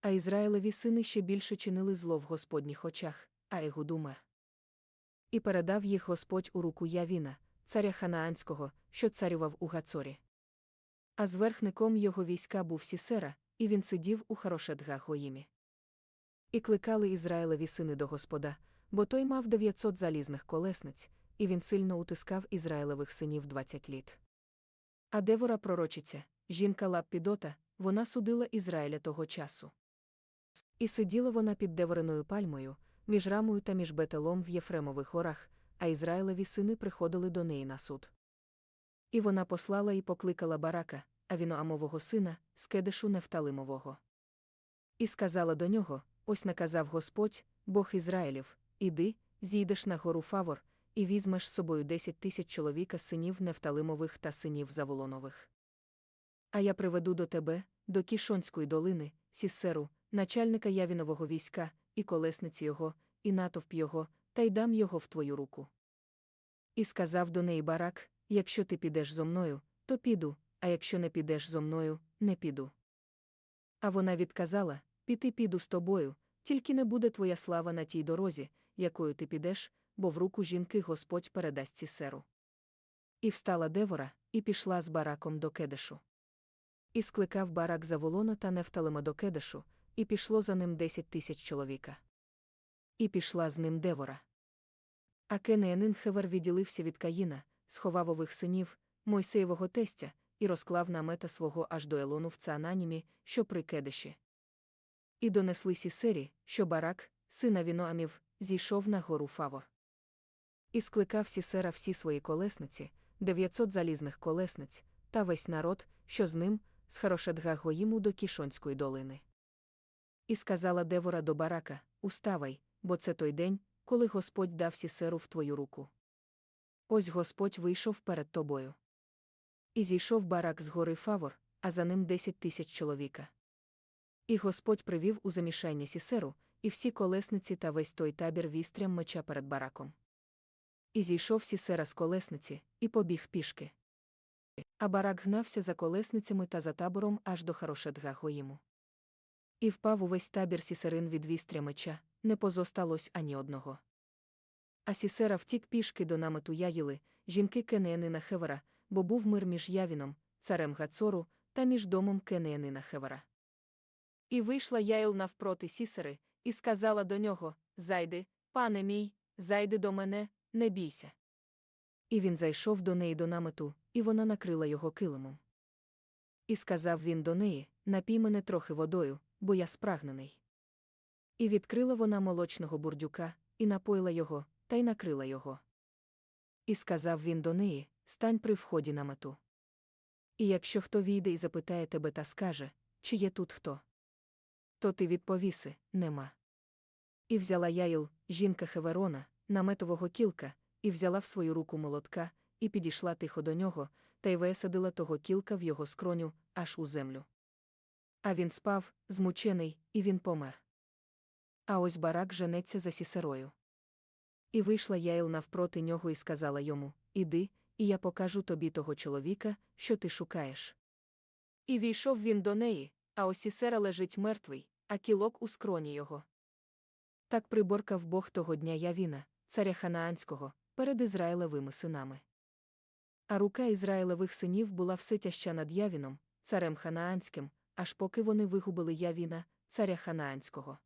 А Ізраїлеві сини ще більше чинили зло в Господніх очах, а Егуд умер. І передав їх Господь у руку Явіна, царя Ханаанського, що царював у Гацорі. А зверхником його війська був Сісера, і він сидів у Харошет-Гахоїмі. І кликали Ізраїлеві сини до Господа, бо той мав 900 залізних колесниць, і він сильно утискав Ізраїлевих синів 20 літ. А Девора пророчиця, жінка Лаппідота, вона судила Ізраїля того часу. І сиділа вона під Девориною пальмою, між рамою та між Бетелом в Єфремових горах, а Ізраїлеві сини приходили до неї на суд. І вона послала і покликала барака, Авіноамового сина, з Нефталимового. І сказала до нього: Ось наказав Господь, Бог Ізраїлів, іди, зійдеш на гору Фавор, і візьмеш з собою десять тисяч чоловіка синів Нефталимових та синів Заволонових. А я приведу до тебе, до Кішонської долини, Сіссеру, начальника Явінового війська, і колесниці його, і натовп його, та й дам його в твою руку. І сказав до неї барак: Якщо ти підеш зо мною, то піду, а якщо не підеш зо мною, не піду. А вона відказала: Піти піду з тобою, тільки не буде твоя слава на тій дорозі, якою ти підеш, бо в руку жінки Господь передасть Сісеру. І встала Девора, і пішла з бараком до Кедешу. І скликав барак Заволона та Нефталима до Кедешу, і пішло за ним десять тисяч чоловіка. І пішла з ним Девора. А Кенеянин Хевер відділився від Каїна, сховав ових синів, Мойсеєвого тестя, і розклав намета свого аж до Елону в Цаананімі, що при Кедеші. І донесли Сісері, що барак, сина Віноамів, зійшов на гору Фавор. І скликав Сісера всі свої колесниці, 900 залізних колесниць, та весь народ, що з ним, з Харошетгагоїму до Кішонської долини. І сказала Девора до барака: Уставай, бо це той день, коли Господь дав Сісеру в твою руку. Ось Господь вийшов перед тобою. І зійшов барак з гори Фавор, а за ним десять тисяч чоловіка. І Господь привів у замішання Сісеру, і всі колесниці та весь той табір вістрям меча перед бараком. І зійшов Сісера з колесниці, і побіг пішки. А барак гнався за колесницями та за табором аж до Харошетгахоїму. І впав увесь табір Сісерин від вістря меча, не позосталось ані одного. А Сісера втік пішки до намету Яїли, жінки Кенеянина Хевера, бо був мир між Явіном, царем Гацору, та між домом Кенеянина Хевера. І вийшла Яїл навпроти Сісери, і сказала до нього: Зайди, пане мій, зайди до мене, не бійся. І він зайшов до неї до намету, і вона накрила його килимом. І сказав він до неї: Напій мене трохи водою, бо я спрагнений. І відкрила вона молочного бурдюка, і напоїла його, та й накрила його. І сказав він до неї: Стань при вході намету. І якщо хто війде і запитає тебе та скаже, чи є тут хто, то ти відповіси нема. І взяла Яїл, жінка Хеверона, наметового кілка, і взяла в свою руку молотка, і підійшла тихо до нього, та й висадила того кілка в його скроню, аж у землю. А він спав, змучений, і він помер. А ось барак женеться за сісерою. І вийшла Яїл навпроти нього і сказала йому: Іди, і я покажу тобі того чоловіка, що ти шукаєш. І війшов він до неї, а ось сісера лежить мертвий, а кілок у скроні його. Так приборкав Бог того дня Явіна, царя Ханаанського, перед Ізраїлевими синами. А рука Ізраїлевих синів була все тяжча над Явіном, царем Ханаанським, аж поки вони вигубили Явіна, царя Ханаанського.